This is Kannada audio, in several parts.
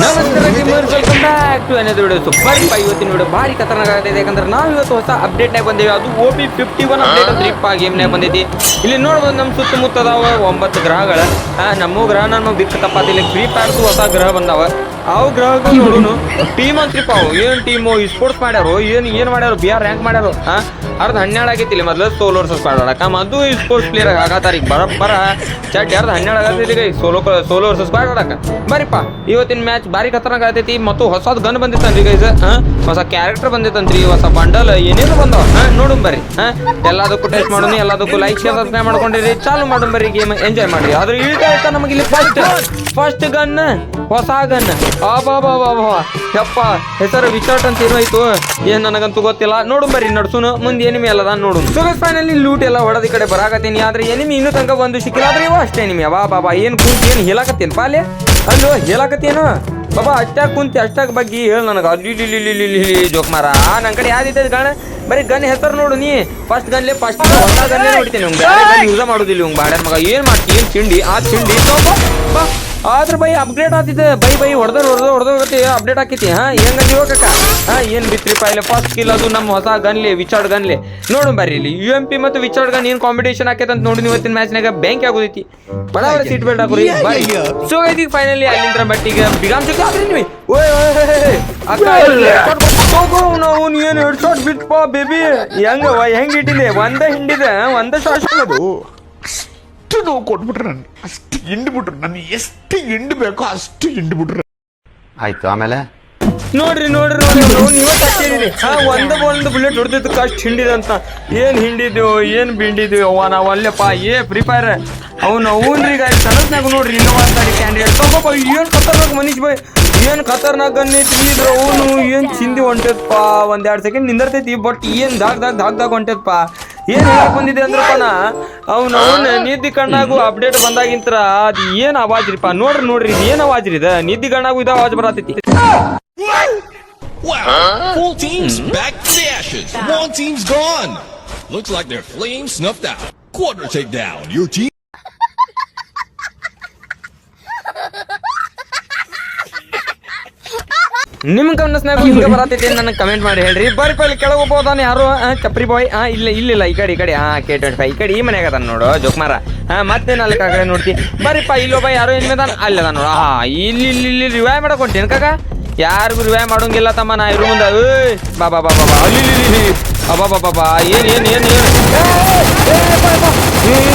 ನಮಸ್ಕಾರ gamers, welcome back to. So, ಬರ್ರಿಪ್ಪ ಇವತ್ತಿನ ವಿಡಿಯೋ ಭಾರಿ ಖತರ್ನಾಕ್ ಆಗೈತೆ ಯಾಕಂದ್ರೆ ನಾವು ಇವತ್ತು ಹೊಸ ಅಪ್ಡೇಟ್ ನಾಗ ಬಂದೇವಿ. ಅದು O P fifty one update game ಗೇಮ್ನಾಗ ಬಂದೈತಿ ಇಲ್ಲಿ ನೋಡ್ಬೋದು ನಮ್ಮ ಸುತ್ತಮುತ್ತ ಅದಾವ ಒಂಬತ್ತು ಗ್ರಹಗಳ. ನಮ್ಮ ಗ್ರಹ ನಮ್ಮ ದಿಕ್ಕ ತಪ್ಪಾತಿಲ್ಲ ಫ್ರೀ ಫೈರ್ದು ಹೊಸ ಗ್ರಹ ಬಂದಾವ. ಅವು ಗ್ರಹಗಳು ನೋಡೋಣ ಟೀಮ್ ಅಂತ್ರಿಪ್ಪ ಅವು. ಏನು ಟೀಮು ಈ ಸ್ಪೋರ್ಟ್ಸ್ ಮಾಡ್ಯಾರು? ಏನು ಏನು ಮಾಡ್ಯಾರು? ಬಿ ಆರ್ ರ್ಯಾಂಕ್ ಮಾಡ್ಯಾರು? ಹಾ ಅರ್ಧ ಹನ್ನೆರಡು ಆಗಿತ್ತಿಲ್ಲ ಮೊದಲು ಸೋಲೋ ವರ್ಸಸ್ ಆಡಕ. ಮತ್ತು ಈ ಸ್ಪೋರ್ಟ್ಸ್ ಪ್ಲೇಯರ್ ಆಗತ್ತಾರ ಈಗ ಬರ ಚಟ್ ಅರ್ಧ ಹನ್ನೆರಡು ಆಗತ್ತೈತಿ ಈಗ ಸೋಲೋ ಸೋಲೋ ವರ್ಸಸ್ ಆಡಕ. ಬರಿಪ್ಪ ಇವತ್ತಿನ ಮ್ಯಾಚ್ ಭಾರಿ ಖತರ್ನಾಕ್ ಆಗತೈತಿ ಮತ್ತು ಹೊಸದ್ ಗನ್ ಬಂದಿತ್ತನ್ರಿ ಗೈಸ್ ಹೊಸ ಕ್ಯಾರೆಕ್ಟರ್ ಬಂದಿತ್ತಂತ್ರಿ, ಹೊಸ ಬಂಡಲ್ ಏನೇನು ಬಂದವ. ನೋಡು ಬರ್ರಿ ಎಲ್ಲದಕ್ಕೂ ಟೆಸ್ಟ್ ಮಾಡೋಣ, ಎಲ್ಲದಕ್ಕೂ ಲೈಕ್ ಶೇರ್ ಸಬ್ಸ್ಕ್ರೈಬ್ ಮಾಡ್ಕೊಂಡಿರಿ. ಚಾಲು ಮಾಡೋಣ ಬರ್ರಿ ಗೇಮ್ ಎಂಜಾಯ್ ಮಾಡ್ರಿ. ಆದ್ರೆ ಈಗ ಆಯ್ತಾ ನಮಗೆ ಇಲ್ಲಿ ಫಸ್ಟ್ ಫಸ್ಟ್ ಗನ್ ಹೊಸ ಗನ್ ಅಬಾಬಾಬಾಬಾ ಯಪ್ಪ, ಹೆಸರು ವಿಚಾಟ್ ಅಂತ ಏನೋ ಆಯ್ತು. ಏನ್ ನನಗಂತೂ ಗೊತ್ತಿಲ್ಲ. ನೋಡು ಬರ್ರಿ ನಡ್ಸುನು, ಮುಂದೆ ಎನಿಮಿ ಅಲ್ಲದ ನೋಡು ಸುಗಸ್ ಫೈನಲಿ ಲೂಟ್ ಎಲ್ಲ ಹೊಡೆದ ಈ ಕಡೆ ಬರಾಕತ್ತೀನಿ. ಆದ್ರೆ ಎನಿಮಿ ಇನ್ನೂ ತನಕ ಒಂದು ಸಿಕ್ಕಿಲ್ಲ. ಆದ್ರೆ ಇವ ಅಷ್ಟೇ ಎನಿಮಿ ಅವಾ ಬಾಬಾ ಏನ್ ಕುಂತಿ, ಏನ್ ಹೇಳಕತ್ತೀನಿ ಪಾಲೆ ಅಲ್ಲೋ. ಹೇಳಕತ್ತೇನು ಬಾಬಾ, ಅಷ್ಟಾಗ ಕುಂತಿ, ಅಷ್ಟಾಗ ಬಗ್ಗೆ ಹೇಳ ನನಗೆ. ಅಲ್ಲಿ ಜೋಕ್ ಮಾರ. ನನ್ನ ಕಡೆ ಯಾವ್ದಿದೆ ಗಣ ಬರೀ ಗನ್ ಹೆಸರು ನೋಡು ನೀ. ಫಸ್ಟ್ ಗನ್ಲೆ ಫಸ್ಟ್ ಹೊಸ ಗನ್ನೇ ನೋಡ್ತೀನಿ ಯೂಸ ಮಾಡೋದಿಲ್ಲ ಬಾಡ್ಯಾನ ಮಗ, ಏನ್ ಮಾಡ್ತೀನಿ ಏನ್ ತಿಂಡಿ? ಆ ತಿಂಡಿ? ಬಾ. ಆದ್ರ ಬೈ ಅಪ್ಡೇಟ್ ಆತಿದೆ ಬೈ ಬೈ ಹೊಡೆದ ಹೊಡೆದ ಹೊಡೆದ ಅಪ್ಡೇಟ್ ಹಾಕಿತಿ ಹಾ? ಹೆಂಗ ಹೋಗಕ್ಕ ಹಾ ಏನ್ ಬಿತ್ರಿಪ್ಪ ಇಲ್ಲ ಫಸ್ಟ್ ಕಿಲ್ ಅದು ನಮ್ಮ ಹೊಸ ಗನ್ಲಿ ವಿಚಾರ್ಡ್ ಗನ್ಲಿ. ನೋಡು ಬರ್ರಿ ಇಲ್ಲಿ ಯು ಎಂ ಪಿ ಮತ್ತು ವಿಚಾರ್ಡ್ ಗನ್ ಏನ್ ಕಾಂಪಿಟೇಷನ್ ಆಕೈತೆ ಅಂತ ನೋಡಿ ಇವತ್ತಿನ ಮ್ಯಾಚ್ನಾಗ ಬ್ಯಾಂಕ್ ಆಗೋದೈತಿ. ಬಡವರ ಸೀಟ್ ಬೆಲ್ಟ್ ಹಾಕೋರಿ ಬಾರಿ. ಸೊ ಇದೀಗ ಫೈನಲಿ ಅಲ್ಲಿಂದ ಬಟ್ಟಿಗೆ ಬಿಗಾಮ್ ಸಿಕ್ಕ ಆದ್ರಿ ನೀವು? ಓಯ್. ಅಕ್ಕ ನಾವು ಏನು ಎರಡು ಶಾಟ್ ಬಿಟ್ಪ ಬೇಬಿ ಹೆಂಗ ಹೆಂಗ್ ಇಟ್ಟಿದೆ ಒಂದೇ ಹಿಂಡಿದೆ ಒಂದ ಶಾಟ್ ಅದು. ಅಷ್ಟು ನೋವು ಕೊಟ್ಬಿಟ್ರೆ ನನ್ನ ಅಷ್ಟು ಹಿಂಡ್ಬಿಟ್ರು. ನನಗೆ ಎಷ್ಟು ಹಿಂಡ್ಬೇಕೋ ಅಷ್ಟು ಹಿಂಡ್ಬಿಟ್ರು. ಆಯ್ತು ಆಮೇಲೆ? ನೋಡ್ರಿ ನೋಡ್ರಿ ನೀವೇ ಹಾ ಒಂದ ಒಂದು ಬುಲೆಟ್ ಹೊಡೆದಿದ್ದಕ್ಕೆ ಅಷ್ಟು ಹಿಂಡಿದಂತ ಏನ್ ಹಿಂಡಿದ್ವು ಏನ್ ಬಿಂಡಿದ್ವಿ ಅವ್ವ ನಾವು ಅಲ್ಲೆಪ್ಪ ಏ ಫ್ರೀ ಫೈರ್ ಅವನು ಅವ್ನ್ರಿ ಈಗ ಸರತ್ನಾಗ ನೋಡ್ರಿ ಇನ್ನೋವಾ ಅಂತ ಕ್ಯಾಂಡಿಡೇಟ್ ತಗೋಪ್ಪ ಏನ್ ಕತರ್ನಾಗ ಮನೀಶ್ ಬಾಯ್ ಏನ್ ಕತರ್ನಾಗ ಅನ್ನೈತಿ ಇದ್ರ ಅವನು ಏನ್ ಚಿಂದಿ ಹೊಂಟದಪ್ಪ ಒಂದ್ ಎರಡ್ ಸೆಕೆಂಡ್ ನಿಂದಿರ್ತೈತಿ ಬಟ್ ಏನ್ ದಾಗ್ ದಾಗ್ ದಾಗ್ ದಾಗ್ ಹೊಂಟದಪ್ಪ ಏನ್ ಹೇಳಕ್ ಬಂದಿದೆ ಅಂದ್ರ ಅವ್ನ ನಿದ್ದಿ ಕಣ್ಣಾಗು ಅಪ್ಡೇಟ್ ಬಂದಾಗಿಂತ ಅದ್ ಏನ್ ಅವಾಜ್ ರೀಪ ನೋಡ್ರಿ ನೋಡ್ರಿ, ಇದು ಏನ್ ಅವಾಜ್ ರೀ ಇದ? ನಿದ್ದಿ ಕಣ್ಣಾಗು ಇದ ಅವಾಜ್ ಬರತೈತಿ. Looks like their flame snuffed out. Quarter take down. Your team ನಿಮ್ ಗಮನಸ್ನಾಗ ಹಿಂಗ ಬರತೈತಿ ನನಗೆ ಕಮೆಂಟ್ ಮಾಡಿ ಹೇಳ್ರಿ. ಬರ್ರಿ ಪಲ್ಲಿ ಕೆಳಗೆ ಹೋಗ್ಬೋದಾನೆ ಯಾರು? ಚಪ್ರಿ ಬಾಯ್ ಹಾ ಇಲ್ಲ ಇಲ್ಲಿಲ್ಲ ಈ ಕಡೆ ಈ ಕಡೆ. ಹಾ ಕೆ ಟ್ವೆಂಟಿ ಫೈವ್ ಈ ಕಡೆ ಈ ಮನ್ಯಾಗ ಅದಾನ ನೋಡು ಜೋಕ್ಮಾರ. ಹಾ ಮತ್ತೆ ನಾಲ್ಕು ಆ ಕಡೆ ನೋಡ್ತಿ ಬರ್ರಿಪ್ಪ ಇಲ್ಲೊಬ್ಬ ಯಾರೋ ಯಾರು ಅಲ್ಲಿ ಅದಾನ ನೋಡು. ಹಾ ಇಲ್ಲಿ ಇಲ್ಲಿ ಇಲ್ಲಿ ರಿವೈವ್ ಮಾಡಕ್ ಹೊಂಟೇನ್ ಕಾಕ? ಯಾರಿಗೂ ರಿವೈವ್ ಮಾಡೋಂಗಿಲ್ಲ ತಮ್ಮ ನಾ ಇರು ಮುಂದೆ. ಏಯ್ ಬಾ ಬಾ ಬಾ ಬಾ ಬಾ. ಅಲ್ಲಿ ಇಲ್ಲಿ ಇಲ್ಲಿ ಅಬ್ಬಾ ಬಾ ಬಾ ಬಾ. ಏನು ಏನು ಏನು. ಏನ್?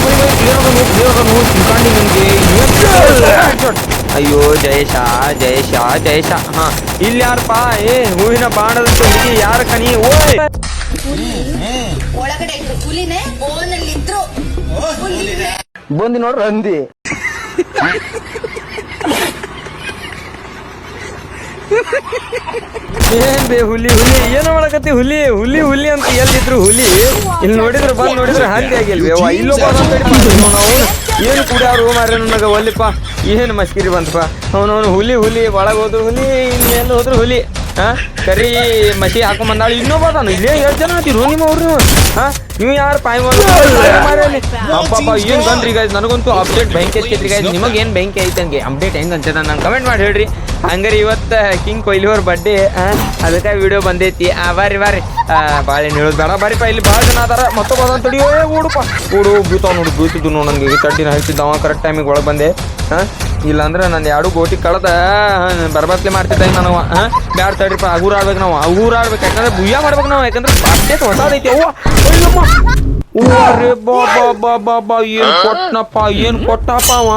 ಅಯ್ಯೋ ಜಯೇಶ ಜಯೇಶ ಜಯೇಶ. ಹಾ. ಇಲ್ಲಿ ಯಾರಪ್ಪ ಏ ಹೂವಿನ ಬಾಣದ ಹುಡುಗಿ ಯಾರ ಕಣಿ? ಓಯ್! ಒಳಗಡೆ ಇದ್ರು ಹುಲಿನೇ ಓನಲ್ಲಿದ್ರು ಹುಲಿನೇ. ಬಂದಿ ನೋಡ್ರಿ ಅಂದಿ ಏನ್ ಬೇ ಹುಲಿ ಹುಲಿ? ಏನು ಮಾಡಕತ್ತಿ ಹುಲಿ? ಹುಲಿ ಹುಲಿ ಅಂತ ಎಲ್ಲಿದ್ರು ಹುಲಿ? ಇಲ್ಲಿ ನೋಡಿದ್ರು, ಬಂದ್ ನೋಡಿದ್ರೆ ಹಂದಿ ಆಗಿಲ್ವೇ? ಅವ್ವ, ಇಲ್ಲೋ ನಾವು ಏನು ಕುಡಿಯಾರು ಮಾರ ನನಗ? ಒಲ್ಲಿಪ್ಪ. ಏನು ಮಸ್ಕಿರಿ ಬಂತಪ್ಪ ಅವನವನು ಹುಲಿ ಹುಲಿ, ಒಳಗೆ ಹೋದ್ರು ಹುಲಿ, ಇಲ್ಲಿ ಎಲ್ಲಿ ಹೋದ್ರು ಹುಲಿ. ಹಾ? ಕರಿ ಮಸಿ ಹಾಕೊಂಡ್ ಬಂದಾಳು ಇನ್ನೊಬ್ಬ ನಾನು ಇಲ್ಲೇ ಎಷ್ಟು ಜನ ಆತಿರು ನಿಮ್ಮ ಅವ್ರು ಹಾ? ನೀವು ಯಾರು? ಪಾಯ್ ಅಪ್ಪ ಏನ್ ಬಂದ್ರಿ ಗೈಸ್ ನನಗಂತೂ ಅಪ್ಡೇಟ್ ಬೆಂಕಿ ಐತಿ ಗೈಸ್ ನಿಮಗೆ ಏನ್ ಬೆಂಕಿ ಹಂಗೆ? ಅಪ್ಡೇಟ್ ಹೆಂಗ್ ಅನ್ಸದ ನಾನು ಕಮೆಂಟ್ ಮಾಡಿ ಹೇಳ್ರಿ. ಹಂಗಾರೆ ಇವತ್ತ ಕಿಂಗ್ ಕೊಹ್ಲಿ ಅವ್ರ ಬಡ್ಡೆ ಅದಕ್ಕೆ ವಿಡಿಯೋ ಬಂದೈತಿ. ಆ, ಬಾರಿ ಬಾರಿ. ಬಾಳೆ ಹೇಳೋದು ಬೇಡ. ಬಾರಿಪ್ಪ ಇಲ್ಲಿ ಭಾಳ ಜನ ಅದಾರ. ಮತ್ತೊಬ್ಬ ಅದನ್ನ ತಡಿಯೋ ಓಡಪ್ಪ ಓಡು ಬೀತಾವ್ ನೋಡು. ಬೀತಿದ್ದು ನೋಡು ನನಗೆ. ಚಡ್ಡಿನ ಹೇಳ್ತಿದ್ದವ ಕರೆಕ್ಟ್ ಟೈಮಿಗೆ ಒಳಗೆ ಬಂದೆ. ಹಾ? ಇಲ್ಲಾಂದ್ರೆ ನಾನು ಎರಡು ಗೋಟಿ ಕಳೆದ ಬರ್ಬತ್ಲೆ ಮಾಡ್ತಿದ್ದೆ ನಾನು ಹಾ? ಬ್ಯಾಡ ತಡ್ರಿಪ್ಪ ಅಗೂರ ಆಡ್ಬೇಕು ನಾವು ಅಗೂರ ಆಡ್ಬೇಕು ಯಾಕಂದ್ರೆ ಬುಯ್ಯ ಮಾಡ್ಬೇಕು ನಾವು ಯಾಕಂದ್ರೆ ಅಪ್ಡೇಟ್ ಹೊಸದೈತಿ ಅವ್ವ. ಓ ಬಾ ಬಾ ಬಾ ಬಾ ಬಾ ಏನ್ ಕೊಟ್ಟನಪ್ಪ ಏನ್ ಕೊಟ್ಟಪ್ಪ ಅವ?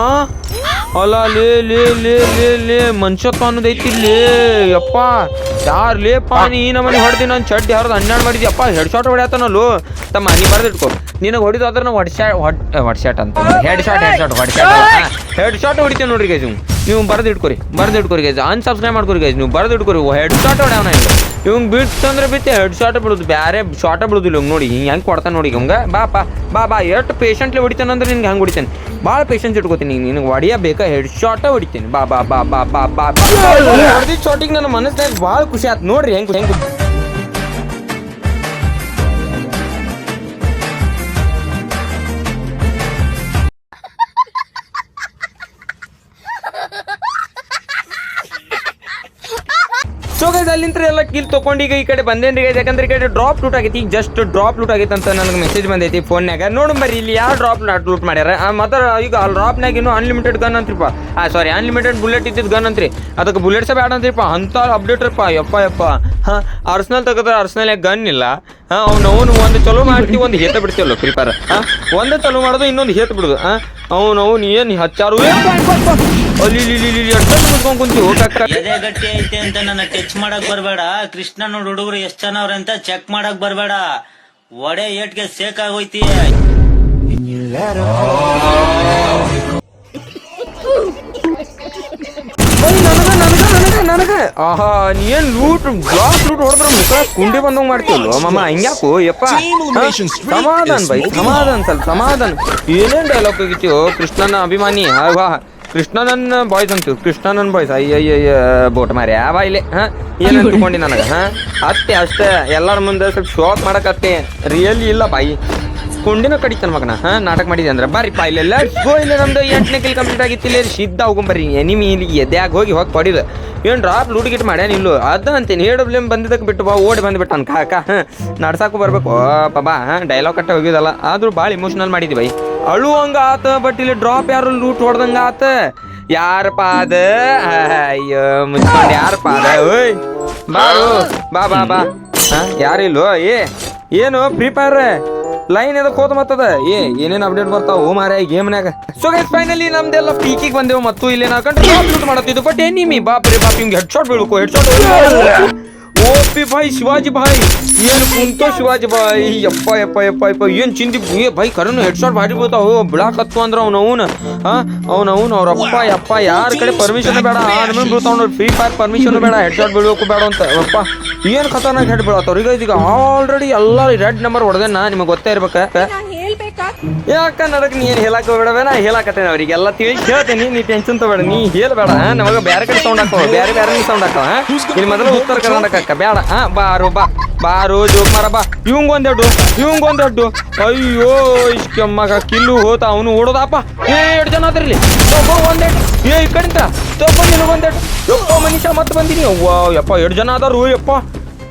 ಅಲ್ಲ ಲೇ ಲೇ ಲೇ ಲೇ ಲೇ ಮನುಷ್ಯತ್ವ ಅನ್ನೋದೈತಿ ಲೇ ಯಪ್ಪ. ಲೇ ಲೇಪ ನೀ ನಮ್ಮನೆ ಹೊಡೆದಿ ನಾನು ಚಡ್ಡಿ ಹರಿದು ಹನ್ನೆರಡು ಮಾಡಿದ್ಯಪ್ಪ ಅಪ್ಪ ಹೆಡ್ ಶಾಟ್ ಹೊಡ್ಯಾತನಲ್ಲೋ. ತಮ್ಮ ನೀ ಇಟ್ಕೊ. ನಿನಗೆ ಹೊಡಿದು ಅದ್ರ ನಾವು ಹೊಡ್ಶಾ ಶಾಟ್ ಹೊಡ್ ಹೊಡ್ ಶಾಟ್ ಅಂತ. Head shot head shot head shot head shot ಹೊಡಿತೀವಿ ನೋಡ್ರಿ ಗೈಸ್ ನೀವು ಬರೆದು ಇಟ್ಕೊರಿ ಬರ್ದು ಇಟ್ಕೊರಿ ಗೈಸ್ ಅನ್ಸಬ್ಸ್ಕ್ರೈಬ್ ಮಾಡ್ಕೊರಿ ಗೈಸ್ ನೀವು ಬರ್ದು ಇಟ್ಕೊರಿ ಹೆಡ್ ಶಾಟ್ ಹೊಡ್ಯಾವನ ಇಲ್ಲ ಇವಂಗ್ ಬಿತ್ತಂದ್ರೆ ಬಿತ್ತೆ ಹೆಡ್ ಶಾಟ್ ಬಿಡುದು ಬೇರೆ ಶಾಟ ಬಿಡುದಿಲ್ಲ ಇವಂಗ್ ನೋಡಿ ಹಿಂಗೆ ಹೆಂಗೆ ಕೊಡ್ತಾನೆ ನೋಡಿ ಇವಂಗ ಬಾ ಬಾ ಬಾ ಬಾ. ಎಷ್ಟು ಪೇಷಂಟ್ಲಿ ಹೊಡಿತಾನಂದ್ರೆ ನಿನ್ಗೆ ಹಂಗೆ ಹೊಡಿತಾನೆ? ಭಾಳ ಪೇಷನ್ಸ್ ಇಟ್ಕೋತೀನಿ. ನಿನಗೆ ಹೊಡಿಯ ಬೇಕಾ ಹೆಡ್ ಶಾಟ ಹೊಡಿತೀನಿ. ಬಾ ಬಾ ಬಾ ಬಾ ಬಾ ಬಾ ಬಾ. ಹೊಡೆದಿದ್ದ ಶಾಟಿಗೆ ನನ್ನ ಮನಸ್ಸಿನಾಗ ಭಾಳ ಖುಷಿ ಆಯ್ತು ನೋಡ್ರಿ ಹೆಂಗೆ ಹೆಂಗೆ ಸೊ ಗೈಸ್ ಎಲ್ಲ ಕಿಲ್ ತಗೊಂಡು ಈಗ ಈ ಕಡೆ ಬಂದೇನ್ರಿ ಗೈಸ್ ಯಾಕಂದ್ರೆ ಈ ಕಡೆ ಡ್ರಾಪ್ ಲೂಟ್ ಆಗೈತಿ. ಈಗ ಜಸ್ಟ್ ಡ್ರಾಪ್ ಲೂಟ್ ಆಗೈತೆ ಅಂತ ನನಗೆ ಮೆಸೇಜ್ ಬಂದೈತಿ ಫೋನ್ಯಾಗ ನೋಡು ಬರ್ರಿ, ಇಲ್ಲಿ ಯಾವ ಡ್ರಾಪ್ ಲೂಟ್ ಮಾಡ್ಯಾರ? ಮತ್ತೆ ಈಗ ಅಲ್ಲಿ ಡ್ರಾಪ್ನಾಗ ಇನ್ನೂ ಅನ್ಲಿಮಿಟೆಡ್ ಗನ್ ಅಂತ್ರಿಪ್ಪ. ಆ ಸಾರಿ ಅನ್ಲಿಮಿಟೆಡ್ ಬುಲೆಟ್ ಇದ್ದಿದ್ದು ಗನ್ ಅಂತ್ರಿ. ಅದಕ್ಕೆ ಬುಲೆಟ್ಸ್ ಬ್ಯಾಡ ಅಂತ್ರಿಪ್ಪ. ಅಂತ ಅಪ್ಡೇಟ್ ರಪ್ಪ. ಯಪ್ಪ ಯಪ್ಪ. ಹಾ ಅರ್ಸ್ನಲ್ ತೆಗೆದ್ರೆ ಅರ್ಸ್ನಲ್ಯಾಗ ಗನ್ ಇಲ್ಲ. ಹಾ, ಅವ್ನು, ಅವನು ಒಂದು ಚಲೋ ಮಾಡ್ತೀವಿ ಒಂದು ಹೇತ ಬಿಡ್ತೀವಲ್ಲ ಫ್ರೀ ಫೈರ್ ಒಂದು ಚಲೋ ಮಾಡೋದು, ಇನ್ನೊಂದು ಹೇತ ಬಿಡುದು. ಅವನು, ಅವ್ನು ಏನು ಹಚ್ಚಾರು. ಅಲ್ಲಿ ಮುಚ್ಕೊಂಡ್ ಕುಂತೀವಿ? ಎದೆ ಗಟ್ಟಿ ಐತೆ ಅಂತ ನನ್ನ ಟಚ್ ಮಾಡಕ್ ಬರ್ಬೇಡ. ಕೃಷ್ಣನ ಹುಡುಗರು ಎಷ್ಟ್ ಜನ ಅವ್ರೆ ಅಂತ ಚೆಕ್ ಮಾಡಕ್ ಬರ್ಬೇಡ. ಒಡೆ ಏಟ್ಗೆ ಸೇಕ್ ಆಗೋಯ್ತಿ ಓಯ್ ನನಗ ಆಹಾ ನೀನ್ ಲೂಟ್ ಬ್ಲಾಕ್ ಲೂಟ್ ಹೊಡೆದ್ರ ಮುಖ ಕುಂಡಿ ಬಂದಂಗ್ ಮಾಡ್ತೀವಲ್ವ? ಮಮ್ಮ ಹಿಂಗ್ಯಾಕು? ಯಪ್ಪ. ಸಮಾಧಾನ ಬೈ. ಸಮಾಧಾನ ಸ್ವಲ್ಪ ಸಮಾಧಾನ. ಏನೇನ್ ಡೈಲಾಗ್ ಹೋಗಿತ್ತೀವೋ ಕೃಷ್ಣನ ಅಭಿಮಾನಿ. ಅಲ್ವಾ ಕೃಷ್ಣನನ್ನ ಬಾಯ್ಸ್ ಅಂತ ಕೃಷ್ಣನನ್ ಬಾಯ್ಸ್. ಅಯ್ಯಯ್ಯ ಬೋಟ್ ಮಾರಿ. ಯಾವ ಇಲ್ಲಿ ಹಾ? ಏನ್ ಅನ್ಕೊಂಡಿ ನನಗ ಹಾ? ಅಷ್ಟೇ ಅಷ್ಟೇ ಎಲ್ಲರ ಮುಂದೆ ಸ್ವಲ್ಪ ಶೋಕ್ ಮಾಡಕತ್ತೆ ರಿಯಲಿ ಇಲ್ಲ ಬಾಯಿ. ಕುಂಡಿನ ಕಡಿತಾನ ಮಗನ, ಹಾ, ನಾಟಕ ಮಾಡಿದೆ ಅಂದ್ರೆ. ಬಾರಿಪ್ಪ ಇಲ್ಲೆಲ್ಲ ಗೋ ಇಲ್ಲ ನಮ್ದು ಎಂಟನೇ ಕಿಲ್ ಕಂಪ್ಲೀಟ್ ಆಗಿತ್ತು, ಇಲ್ಲಿ ಸಿದ್ಧ ಹೋಗ್ಬರ್ರಿ ಎನಿಮಿ ಇಲ್ಲಿ ಎದ್ಯಾಗ ಹೋಗಿ ಹೋಗಿ ಪಡಿದ. ಏನ್ ಡ್ರಾಪ್ ಲೂಟ್ ಗಿಟ್ ಮಾಡ್ಯಾನ ಇಲ್ಲು? ಅದ ಅಂತೀನಿ ಹೇಳು ಬ್ಲೇಮ್ ಬಂದಿದ್ದಕ್ಕೆ ಬಿಟ್ಟು ಬಾ, ಓಡಿ ಬಂದ್ಬಿಟ್ಟು ಅನ್ ಕಾಕ ನಡ್ಸಾಕು ಬರ್ಬೇಕು. ಪಾಬಾ ಹಾ ಡೈಲಾಗ್ ಕಟ್ಟ ಹೋಗಿದಲ್ಲ ಆದ್ರೂ ಭಾಳ ಇಮೋಷನಲ್ ಮಾಡಿದ್ವಿ ಬೈ. ಅಳುವಂಗ ಆತ ಬಟ್ ಇಲ್ಲಿ ಡ್ರಾಪ್ ಯಾರು ಲೂಟ್ ಹೊಡ್ದಂಗ ಆತ? ಯಾರಪ್ಪ ಅದ? ಅಯ್ಯೋ, ಮುಚ್ಕೊಂಡು ಯಾರಪ್ಪ ಅದ? ಓಯ್ ಬಾ ಬಾ ಬಾ ಬಾ. ಹಾ ಯಾರಿಲ್ಲೋ ಏ, ಏನು ಫ್ರೀ ಫೈರ್ ಲೈನ್ ಎದಕ್ ಹೋದ ಮತ್ತದ ಏ, ಏನೇನ್ ಅಪ್ಡೇಟ್ ಬರ್ತಾವ? ಗೇಮ್ ಗೇಮ್ನಾಗ ಸೊ ಗೈಸ್ ಫೈನಲಿ ನಮ್ದೆಲ್ಲ ಪೀಕಿಗೆ ಬಂದೆವು ಮತ್ತು ಇಲ್ಲಿ ನಾ ಕಂಡು ಮಾಡತ್ತಿದ್ದು ಬಟ್ ಏನಿಮಿ ಬಾಪ್ ರೇ ಬಾಪ್, ಹಿಂಗೆ ಹೆಡ್ ಶಾಟ್ ಬೀಳ್ಕೋ ಹೆಡ್ ಶಾಟ್ ಓಪಿ ಭಾಯ್, ಶಿವಾಜಿ ಬಾಯ್ ಏನು ಕುಂತೋ ಶಿವಾಜಿ ಬಾಯ್ ಯಪ್ಪ ಯಪ್ಪ ಯಪ್ಪ ಯಪ್ಪ, ಏನ್ ಚಿಂದಿ ಏ ಭಾಯ್ ಕರನು ಹೆಡ್ ಶಾಟ್ ಭಾರಿ ಬೀಳ್ತಾವ. ಬಿಡಾಕತ್ತು ಅಂದ್ರ ಅವ್ನ ಅವನು. ಹಾ ಅವ್ನ ಅವ್ರ ಅಪ್ಪ ಯಪ್ಪ ಯಾರ ಕಡೆ ಪರ್ಮಿಷನ್ ಬೇಡ? ನಮಗೆ ಬೀಳ್ತಾವ ಫ್ರೀ ಫೈರ್ ಪರ್ಮಿಷನ್ ಬೇಡ ಹೆಡ್ ಶಾಟ್ ಬೀಳ್ಬೇಕು ಬೇಡ ಅಂತ. ಅಪ್ಪ ಏನ್ ಖತರ್ನಾಕ್ ಹೆಡ್ ಬೀಳತ್ತವ್ರ ಈಗ ಈಗ ಆಲ್ರೆಡಿ ಎಲ್ಲ ರೆಡ್ ನಂಬರ್ ಹೊಡೆದೇನ, ನಿಮಗೆ ಗೊತ್ತೇ ಇರ್ಬೇಕ. ಯಾಕ ನಡಕ್ ನೀ ಏನ್ ಹೇಳಕ್ ಹೋಗ್ಬೇಡ ನಾ ಹೇಳಕತ್ತೇನೆ ಅವ್ರಿಗೆಲ್ಲ ತಿಳಿ ಹೇಳ್ತೇನೆ ನೀ ಟೆನ್ಷನ್ ತಗೋಬೇಡ. ನೀ ಹೇಳ್ಬೇಡ? ನಮಗ ಬೇರೆ ಕಡೆ ಸೌಂಡ್ ಹಾಕೋ ಬೇರೆ ಬೇರೆ ಸೌಂಡ್ ಹಾಕೋ? ಇಲ್ಲಿ ಮೊದಲು ಉತ್ತರ ಕರ್ನಾಟಕ ಅಕ್ಕ ಬೇಡ ಹಾ ಬಾರೋ ಬಾ. ಬಾರೋ ಜೋಕ್ ಮಾರ, ಬಾ. ಇವಂಗ ಒಂದೆಡ್ಡು ಇವಂಗ ಒಂದೆಡ್ಡು ಅಯ್ಯೋ ಇಷ್ಟಮ್ಮಗ ಕಿಲ್ಲು ಹೋತ ಅವನು ಓಡೋದಪ್ಪ ಏ ಎರಡು ಜನ ಅದ್ರಲ್ಲಿ ಒಬ್ಬ ಒಂದೆಡ್ ಏ, ಈ ಕಡೆಂತ ತಪ್ಪ ನೀನು ಒಂದೆಡ್ ಯಪ್ಪ, ಮನುಷ್ಯ ಮತ್ತೆ ಬಂದಿನಿ. ಯಪ್ಪ ಎರಡು ಜನ ಅದಾರು ಯಪ್ಪ.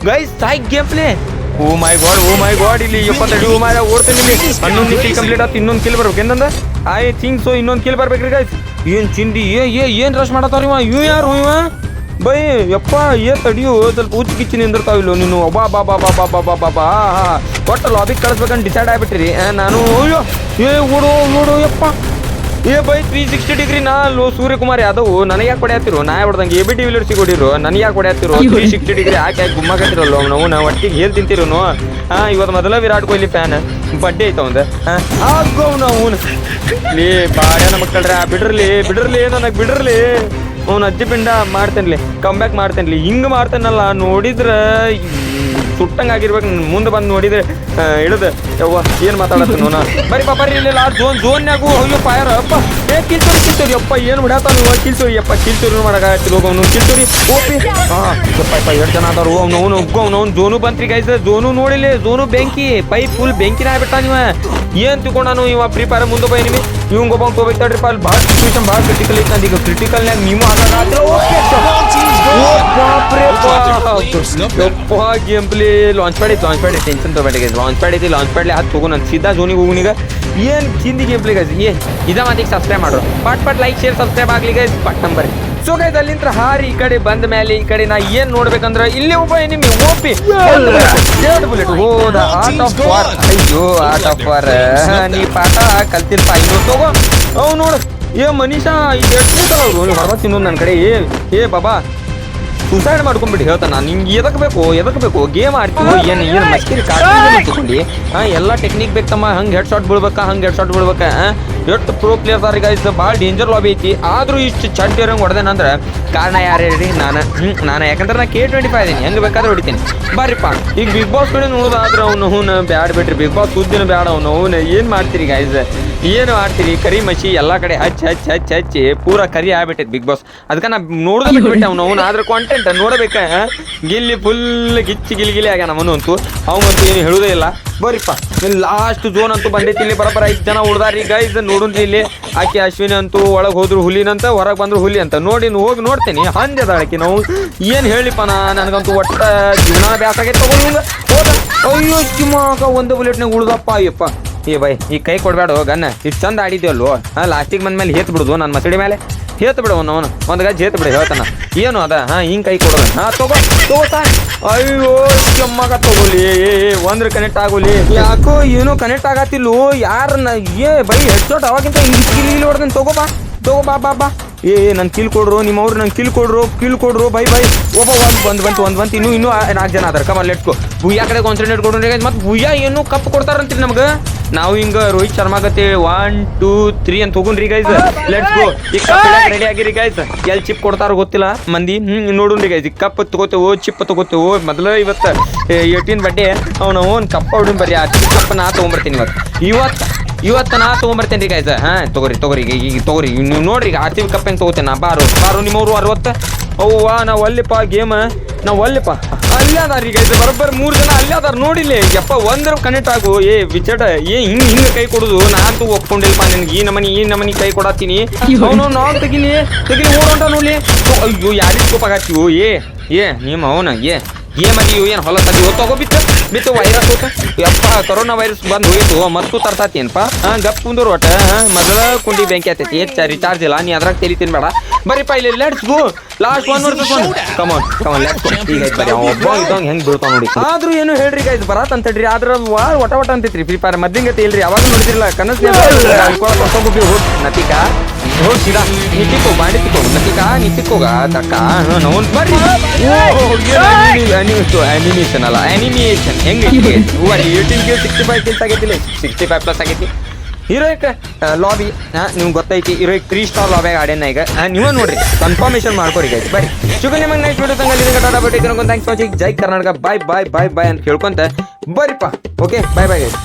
Guys SAI game play oh my god oh my god ಇಲ್ಲಿ ಎಪ್ಪತ್ತೆರಡು ಓ ಮೈ ಓಡ್ತೀನಿ ಇಲ್ಲಿ. ಹನ್ನೊಂದು ಕಿಲ್ ಕಂಪ್ಲೀಟ್ ಆಯ್ತು ಇನ್ನೊಂದು ಕಿಲ್ ಬರ್ಬೇಕು. ಏನಂದ ಐ ಥಿಂಕ್ ಸೊ ಇನ್ನೊಂದು ಕಿಲ್ ಬರ್ಬೇಕ್ರಿ ಗಾಯ್ಸ್ ಏನು ಚಿಂದಿ ಏ ಏ ಏನು ರಶ್ ಮಾಡತ್ತಾರ ಇವ? ಇವ ಯಾರು ಇವ? ಬೈ ಯಪ್ಪ ಏ ತಡಿಯು ಸ್ವಲ್ಪ ಉಚ್ಚ ಕಿಚ್ಚಿ ನಿಂದಿರ್ತಾವಿಲ್ಲ ನೀನು. ಬಾ ಬಾ ಬಾ ಬಾ ಬಾ ಬಾ ಬಾ ಬಾ ಬಾ. ಹಾ ಒಟ್ಟು ಲಾಬಿಗೆ ಕಳಿಸ್ಬೇಕಂತ ಡಿಸೈಡ್ ಆಗ್ಬಿಟ್ಟಿರಿ ನಾನು ಅಯ್ಯೋ ಏ ಓಡು ಓಡು ಯಪ್ಪ. ಏ ಬೈ ತ್ರೀ ಸಿಕ್ಸ್ಟಿ ಡಿಗ್ರಿ ನಾ ಲೋ ಸೂರ್ಯಕುಮಾರ್ ಯಾದವ್ ನನಗೆ ಯಾಕೆ ಹೊಡೆಯತ್ತಿರು ನಾ ಹೊಡೆದಂಗೆ ಎ ಬಿ ಟಿ ವಿಲರ್ಸಿಗೆ ಹೊಡಿರು ನನಗೆ ಯಾಕೆ ಹೊಡೆಯತ್ತಿರು ತ್ರೀ ಸಿಕ್ಸ್ಟಿ ಡಿಗ್ರಿ ಯಾಕೆ ಯಾಕೆ ಗುಮ್ಮಕತ್ತಿರಲ್ಲ ನಾವು ನಾವು ಒಟ್ಟಿಗೆ ಹೇಳಿ ತಿಂತಿರೋನು. ಹಾಂ ಇವತ್ತು ಮೊದಲ ವಿರಾಟ್ ಕೊಹ್ಲಿ ಫ್ಯಾನ್ ಬಡ್ಡೆ ಐತ ಅವಂದ ಆಗೋ ನಾವು ಲೇ ಬಾಡ್ಯಾನ ಮಕ್ಕಳ್ರೆ ಬಿಡ್ರಲಿ ಬಿಡ್ರಲಿ ನನಗೆ ಬಿಡ್ರಲಿ. ಅವ್ನು ಅಜ್ಜಿ ಪಿಂಡ ಮಾಡ್ತೇನ್ಲಿ ಕಮ್ ಬ್ಯಾಕ್ ಮಾಡ್ತೇನ್ಲಿ. ಹಿಂಗೆ ಮಾಡ್ತೇನಲ್ಲ ನೋಡಿದ್ರೆ ಸುಟ್ಟಂಗೆ ಆಗಿರ್ಬೇಕು. ಮುಂದೆ ಬಂದು ನೋಡಿದ್ರೆ ಇಳಿದ ಯವ್ವ, ಏನ್ ಮಾತಾಡತ್ತ ನೋನ? ಬರೀ ಪಾಪ ಇಲ್ಲಿ ಜೋನ್ ಝೋನ್ಯಾಗು ಅಯ್ಯೋ ಫೈರ್ ಅಪ್ಪ, ಏ, ಕಿಲ್ತೋರಿ ಕಿಲ್ತೋರಿ. ಅಪ್ಪ ಏನು ಬಿಡಾತ ಇವ? ಕಿಲ್ತೋರಿ ಅಪ್ಪ ಕಿಲ್ತೋರಿ ಮಾಡಕ್ಕಾಗತ್ತಿಲ್ಲ ಹೋಗ ಅವನು? ಕಿಲ್ತೋರಿ, ಓಪಿ. ಹಾ ಯಪ್ಪ ಎರಡು ಜನ ಅದಾರು. ಅವ್ನು ಅವ್ನು ಉಗ್ಗೋ ಅವ್ನು ಅವ್ನು. ಝೋನು ಬಂತ್ರಿ ಗೈಸ್ ಜೋನು ನೋಡಿಲ್ಲ ಜೋನು ಬೆಂಕಿ. ಪೈ ಫುಲ್ ಬೆಂಕಿನ ಆಗ್ಬಿಟ್ಟ ನೀವ ಏನ್ ತಿಳ್ಕೊಂಡಾನು ಇವ? ಫ್ರೀ ಫೈರ್ ಮುಂದೆ ಬೈ ನಿಮಗೆ ಇವಂಗ ಒಬ್ಬ ತಗೋಬೇಕಾಡ್ರಿಪ್ಪ ಅಲ್ಲಿ ಭಾಳ ಸಿಚುವೇಶನ್ ಭಾಳ ಕ್ರಿಟಿಕಲ್ ಐತೆ ಈಗ ಕ್ರಿಟಿಕಲ್ನಾಗ ನೀವು ಆಗ ಬಾಪ್ರೆ ಯಪ್ಪ ಗೇಮ್ ಪ್ಲೇ ಲಾಂಚ್ ಪ್ಯಾಡ್ ಐತಿ ಲಾಂಚ್ ಪ್ಯಾಡ್ ಟೆನ್ಷನ್ ತಗೋಬೇಡ ಲಾಂಚ್ ಪ್ಯಾಡ್ ಐತಿ ಲಾಂಚ್ ಪ್ಯಾಡ್ಲೆ ಹತ್ತು ಹೋಗು ನಾನು ಸೀದಾ ಝೋನಿಗೆ ಹೋಗುನೀಗ ಏನು ಚಿಂದಿ ಗೇಮ್ ಪ್ಲೇ ಗೈಸ್ ಏ ಇದ ಮಾತಿಗೆ ಸಬ್ಸ್ಕ್ರೈಬ್ ಮಾಡ್ರು ಪಟ್ ಪಟ್ ಲೈಕ್ ಶೇರ್ ಸಬ್ಸ್ಕ್ರೈಬ್ ಆಗ್ಲಿ ಗೈಸ್ ಪಟ್ ನಂಬರ್ ಸೊ ಗೈಸ್ ಅಲ್ಲಿಂದ ಹಾರಿ ಈ ಕಡೆ ಬಂದ ಮೇಲೆ ಈ ಕಡೆ ನಾ ಏನ್ ನೋಡ್ಬೇಕಂದ್ರ ಇಲ್ಲಿ ಒಬ್ಬ ಎನಿಮಿ ಓಪಿ ಎರಡು ಬುಲೆಟ್ ಹೋದ ಆಟ್ ಆಫ್ ವಾರ್ ಅಯ್ಯೋ ಆಟ್ ಆಫ್ ವಾರ್ ನೀ ಪಾಠ ಕಲ್ತಿಲ್ಪ ಇನ್ನೂರು ತಗೋ ಅವ್ ನೋಡು ಏ ಮನೀಷಾ ಇದು ಎಷ್ಟು ಅವ್ರು ಹೊರ ತಿನ್ನೋದು ನನ್ನ ಕಡೆ ಏ ಏ ಬಾಬಾ ಸುಸೈಡ್ ಮಾಡ್ಕೊಂಡ್ಬಿಟ್ಟು ಹೇಳ್ತಾನ ನಿಂಗೆ ಎದಕ್ಕೆ ಬೇಕು? ಎದಕ್ಕೆ ಬೇಕು? ಗೇಮ್ ಆಡ್ತೀವಿ? ಏನು ಏನು ಮಸ್ಕಿರಿ ಕಾಡ್ಕೊಂಡು ಹಾ ಎಲ್ಲ ಟೆಕ್ನಿಕ್ ಬೇಕಮ್ಮ ಹಂಗೆ ಹೆಡ್ ಶಾಟ್ ಬೀಳ್ಬೇಕಾ? ಹಂಗೆ ಹೆಡ್ ಶಾಟ್ ಬೀಳ್ಬೇಕಾ ಎಷ್ಟು ಪ್ರೋ ಪ್ಲೇಯರ್ಸ್ ಆರ್ ಗೈಸ್ ಭಾಳ ಡೇಂಜರ್ ಲಾಬಿ ಐತಿ. ಆದರೂ ಇಷ್ಟು ಚಂಟ್ ಇರಂಗ್ ಹೊಡೆದೇನಂದ್ರೆ ಕಾರಣ ಯಾರು ಹೇಳಿ ನಾನು ನಾನು. ಯಾಕಂದ್ರೆ ನಾ ಕೆ ಟ್ವೆಂಟಿ ಫೈವ್ ಇದೀನಿ. ಹೆಂಗೆ ಬೇಕಾದ್ರೆ ಹೊಡಿತೀನಿ. ಬರ್ರಿಪ್ಪ ಈಗ ಬಿಗ್ ಬಾಸ್ ಕಡೆ ನೋಡೋದಾದ್ರೆ ಅವ್ನು ಹೂನ ಬ್ಯಾಡ್ ಬಿಡ್ರಿ ಬಿಗ್ ಬಾಸ್ ಉದ್ದಿನ ಬ್ಯಾಡ ಅವ್ನು. ಅವನು ಏನು ಮಾಡ್ತೀರಿ ಗೈಸ್ ಏನು ಮಾಡ್ತೀರಿ? ಕರಿ ಮಸಿ ಎಲ್ಲ ಕಡೆ ಹಚ್ಚಿ ಹಚ್ಚಿ ಹಚ್ಚಿ ಹಚ್ಚಿ ಪೂರ ಕರಿ ಆಗ್ಬಿಟ್ಟೈತೆ ಬಿಗ್ ಬಾಸ್ ಅದಕ್ಕೆ ನಾ ನೋಡೋದೇ ಬಿಟ್ಬಿಟ್ಟೆ ಅವ್ನು. ಅವ್ನು ಆದ್ರೆ ಕಾಂಟೆಂಟ್ ನೋಡಬೇಕಾ ಗಿಲ್ಲಿ ಫುಲ್ ಗಿಚ್ಚಿ ಗಿಲಿ ಆಗ್ಯಾನ ಅವನು ಅಂತೂ ಅವನಂತೂ ಏನು ಹೇಳೋದೇ ಇಲ್ಲ. ಬರ್ರಿಪ್ಪ ಇಲ್ಲಿ ಲಾಸ್ಟ್ ಜೋನ್ ಅಂತೂ ಬಂದೈತಿ, ಇಲ್ಲಿ ಬರಬರ ಐದು ಜನ ಉಳ್ದಾರಿ ಗೈಸ್ ನೋಡುನ್ರಿ ಇಲ್ಲಿ. ಆಕೆ ಅಶ್ವಿನಿ ಅಂತೂ ಒಳಗೆ ಹೋದ್ರು ಹುಲಿನಂತ, ಹೊರಗೆ ಬಂದ್ರು ಹುಲಿ ಅಂತ. ನೋಡಿ ಹೋಗಿ ನೋಡ್ತೀನಿ. ಹಂದ್ಯದ ಆಕೆ ನಾವು. ಏನು ಹೇಳಿಪ್ಪ ನಾ, ನನಗಂತೂ ಒಟ್ಟ ಜೀವನ ಬ್ಯಾಸಾಗೈತೆ ತಗೊಂಡು ಹಿಂಗೆ ಹೋದ. ಅಯ್ಯೋ ಚಿಮ್ಮಕ ಒಂದು ಬುಲೆಟ್ನಾಗ ಉಳ್ದಪ್ಪ, ಅಯ್ಯಪ್ಪ. ಏ ಬೈ ಈ ಕೈ ಕೊಡಬೇಡ ಗನ್ನ. ಇಷ್ಟು ಚಂದ ಆಡಿದ್ಯಲ್ಲೋ. ಲಾಸ್ಟಿಗೆ ಬಂದ ಮೇಲೆ ಹೇತ್ ಬಿಡುದು ನನ್ನ ಮಸಡಿ ಮೇಲೆ ಹೇತ್ ಬಿಡು ಅವನು ಅವನು. ಒಂದು ಗಜ್ ಹೇತ್ ಬಿಡು, ಹೇಳ್ತಾನ. ಏನು ಅದ? ಹಾಂ, ಹಿಂಗೆ ಕೈ ಕೊಡೋದು. ಹಾಂ, ತಗೋ ತಗೋತಾ ಅಯ್ಯೋ, ಕೆಮ್ಮಗ ತಗೋಲಿ ಏ ಒಂದ್ರ ಕನೆಕ್ಟ್ ಆಗೋಲಿ. ಯಾಕೋ ಏನೋ ಕನೆಕ್ಟ್ ಆಗತ್ತಿಲ್ಲೋ ಯಾರನ್ನ ಏ, ಬೈ ಹೆಚ್ಚೋಟ್ ಅವಾಗಿಂತ ಇಲ್ಲಿ ಹೊಡ್ದೇನೆ. ತಗೋ ಬಾ ತಗೋ ಬಾ ಬಾ ಬಾ. ಏ ನನ್ ಕಿಲ್ ಕೊಡ್ರು ನಿಮ್ಮವ್ರು ನಂಗೆ ಕಿಲ್ ಕೊಡ್ರು ಕಿಲ್ ಕೊಡ್ರು ಬೈ ಬೈ ಒಬ್ಬ ಒಂದ್ ಬಂದ್ ಬಂತು ಒಂದ್ ಬಂತು ಇನ್ನೂ ಇನ್ನೂ ನಾಲ್ಕು ಜನ ಅದಾರ ಕಮಲ್ ಲೆಟ್ಕೋ ಭೂಯಾ ಕಡೆ ಕಾನ್ಸಂಟ್ರೇಟ್ ಕೊಡ್ರಿ ಮತ್ತೆ ಭೂಯ ಏನು ಕಪ್ ಕೊಡ್ತಾರಂತ್ರಿ ನಮ್ಗೆ ನಾವು ಹಿಂಗ ರೋಹಿತ್ ಶರ್ಮಾ ಗತಿ ಒನ್ ಟೂ ತ್ರೀ ಅಂತ ಹೋಗುನ್ರಿ ಗೈಸ್ ಲೆಟ್ಸ್ ಗೋ ಈ ಕಪ್ ರೆಡಿ ಆಗಿರಿ ಗೈಸ್ ಎಲ್ಲಿ ಚಿಪ್ ಕೊಡ್ತಾರ ಗೊತ್ತಿಲ್ಲ ಮಂದಿ ಹ್ಮ್ ನೋಡುನ್ರಿ ಗೈಸ್ ಈ ಕಪ್ ತಗೋತೇವೋ ಚಿಪ್ ತಗೋತೇವೋ ಮೊದಲ ಇವತ್ತು ಏಟೀನ್ ಬಡ್ಡೆ ಅವ್ನು ಒಂದು ಕಪ್ ಹೊಡಿನ್ ಬರ್ರಿ ಆ ಕಪ್ ನಾ ತಗೊಂಬರ್ತೀನಿ ಇವತ್ತು ಇವತ್ತು ಇವತ್ತು ನಾ ತೊಗೊಂಬರ್ತೇನೆ ರೀ ಗಾಯ್ಸ ಹಾ ತಗೋರಿ ತಗೋರಿ. ಈಗ ಈಗ ತಗೋರಿ. ನೀವು ನೋಡ್ರಿ ಈಗ ಆರ್ ಕಪ್ಪ ಬಿ ಕಪ್ ಹೆಂಗೆ ತಗೋತೇನೆ ನಾ. ಬಾರು ಬಾರು ನಿಮ್ಮವ್ರು ಅರವತ್ತು. ಅವ್ವ ನಾವು ಒಲ್ಲಿಪ್ಪ ಗೇಮ್ ನಾವು ಒಲ್ಲಿಪ್ಪ ಅಲ್ಲೇ ಅದಾರ ಈಗ ಇದು ಬರೋಬ್ಬರಿ ಮೂರು ಜನ ಅಲ್ಲೇ ಅದಾರ ನೋಡಿಲ್ಲ. ಯಪ್ಪ ಒಂದ್ರ ಕನೆಕ್ಟ್ ಆಗು. ಏ ವಿಚಡ ಏ ಹಿಂಗ್ ಹಿಂಗ ಕೈ ಕೊಡುದು. ನಾನಂತೂ ಒಪ್ಕೊಂಡಿಲ್ಪ ನಿನ್ಗೆ. ಈ ನಮನಿ ಈ ನಮನಿ ಕೈ ಕೊಡತ್ತೀನಿ. ಅವನು ನಾವು ತೆಗಿಲಿ ತೆಗಿಲಿ ಓಡೋಂಟ ನೋಡ್ಲಿ. ಅಯ್ಯೋ ಯಾರಿಗೆ ಕೋಪಾಗತ್ತೀವೋ ಏ ಏ ನಿಮ್ಮ ಅವನ ಏ. ಏನ್ ಇವು ಏನು ಹೊಲ ತಗಿ ತಗೋ ಬಿತ್ತು ಬಿತ್ತು ವೈರಸ್ ಹೋತ ಯಪ್ಪ ಕರೋನಾ ವೈರಸ್ ಬಂದು ಹೋಯ್ತು. ಮತ್ತು ತರ್ಸಾತಿ ಏನಪ್ಪ ಹಾ ಗಪ್ ಕುಂದೂರು ಒಟ್ಟ ಹಾ ಮೊದಲ ಕುಂಡಿ ಬೆಂಕಿ ಆತೈತಿ ಹೆಚ್ಚ ರಿಚಾರ್ಜ್ ಇಲ್ಲ. ನೀ ಅದ್ರಾಗ ತೆಲಿ ತಿನ್ಬೇಡ. ಬರೀಪ್ಪ ಇಲ್ಲಿ let's go last one versus one come on come on let's go ಈಗ ಬರಿ ಒಬ್ಬ ಇದ್ದಂಗೆ ಹೆಂಗ್ ಬೀಳ್ತಾವ ನೋಡಿ. ಆದ್ರೂ ಏನು ಹೇಳ್ರಿ ಗೈಸ್ ಬರತ್ ಅಂತ ಹೇಳ್ರಿ. ಆದ್ರ ವಾ ಒಟ ಒಟ ಅಂತೈತ್ರಿ. ಫ್ರೀ ಫೈರ್ ಮದ್ದಿಂಗತಿ ಇಲ್ರಿ ಅವಾಗ ನೋಡಿದ್ರಲ್ಲ. ಹೋಗಿ ನತಿಕಾ ಹೋಗ್ ಸೀದಾ ನಿತಿಕೋ ಬಾಡಿ ತಿಕ್ಕೋ. ನತಿಕಾ ನಿತಿಕೋಗ ತಕ್ಕ? ನೋನ್ ಬರ್ರಿ. ಅನಿಮೇಷನ್ ಅಲ್ಲ. ಅನಿಮೇಷನ್ ಹೆಂಗೆ ಏಯ್ಟೀನ್ಗೆ ಸಿಕ್ಸ್ಟಿ ಫೈವ್ ಕಿಲ್ಸ್ ಆಗೈತಿಲ್ಲ ಸಿಕ್ಸ್ಟಿ ಫೈವ್ ಪ್ಲಸ್ ಆಗೈತಿ. ಹೀರೋಯಿಕ್ ಲಾಬಿ ಹಾಂ ನಿಮ್ಗೆ ಗೊತ್ತೈತಿ ಹೀರೋಯಿಕ್ ತ್ರೀ ಸ್ಟಾರ್ ಲಾಬಿಯಾಗ ಆಡ್ಯಾನ ಈಗ. ನೀವು ನೋಡ್ರಿ. ಕನ್ಫರ್ಮೇಷನ್ ಮಾಡ್ಕೊರಿ ಗೈಸ್ ಬೈ ಶುಭ ನಿಮಗೆ ನೈಟ್ ವಿಡಿಯೋ ತಂಗಲ್ಲಿ ಟಾಟಾ ಬಟ್ಟೆ ಥ್ಯಾಂಕ್ಸ್ ವಾಚಿಂಗ್ ಜೈ Karnataka. Bye bye bye bye ಅಂತ ಕೇಳ್ಕೊಂತ ಬರ್ರಿಪ್ಪ. Okay bye bye guys